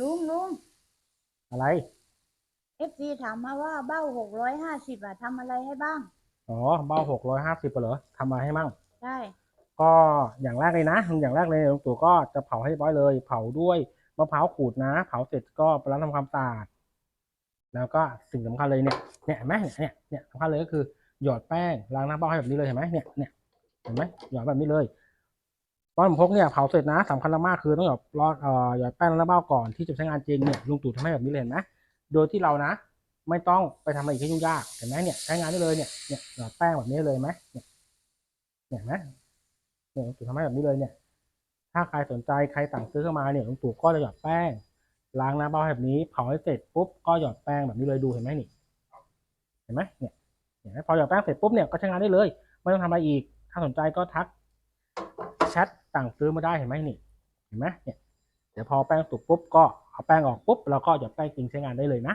ลุงลุงอะไร เอฟซีถามมาว่าเบ้าหกร้อยห้าสิบอะทำอะไรให้บ้าง อ๋อ เบ้าหกร้อยห้าสิบเหรอทำมาให้มั่งใช่ก็อย่างแรกเลยนะ อย่างแรกเลยหลวงตู่ก็จะเผาให้เรียบร้อยเลย เผาด้วยมะพร้าวขูดนะ เผาเสร็จก็ไปล้างทำความสะอาด แล้วก็สิ่งสำคัญเลยเนี่ย เนี่ยเห็นไหมเนี่ยเนี่ยสำคัญเลยก็คือหยอดแป้งล้างหน้าเบ้าให้แบบนี้เลยเห็นไหมเนี่ยเนี่ยเห็นไหมหยอดแบบนี้เลย ตอนผมพกเนี่ยเผาเสร็จนะสำคัญมากคือต้องหยอดรอดเอ่อหยอดแป้งล้างหน้าเบ้าก่อนที่จะใช้งานจริงเนี่ยลุงตู่ทำให้แบบนี้เลยเห็นไหมโดยที่เรานะ ไม่ต้องไปทำอะไรอีกให้ยุ่งยากเห็นไหมเนี่ยใช้งานได้เลยเนี่ยเนี่ยหยอดแป้งแบบนี้เลยไหมเนี่ยเนี่ยเห็นไหมเนี่ยลวงตู่ทำให้แบบนี้เลยเนี่ย ถ้าใครสนใจใครสั่งซื้อเข้ามาเนี่ยลวงตู่ก็จะหยอดแป้งล้างน้ำเบ้าแบบนี้เผาให้เสร็จปุ๊บก็หยอดแป้งแบบนี้เลยดูเห็นไหมนี่เห็นไหมเนี่ยเห็นไหมพอหยอดแป้งเสร็จปุ๊บเนี่ยก็ใช้งานได้เลย ไม่ต้องทำอะไรอีก ถ้าสนใจก็ทักแชท สั่งซื้อมาได้เห็นไหมนี่เห็นไหมเนี่ยเดี๋ยวพอแป้งสุกปุ๊บก็เอาแป้งออกปุ๊บแล้วก็หยอดแป้งจริงใช้งานได้เลยนะ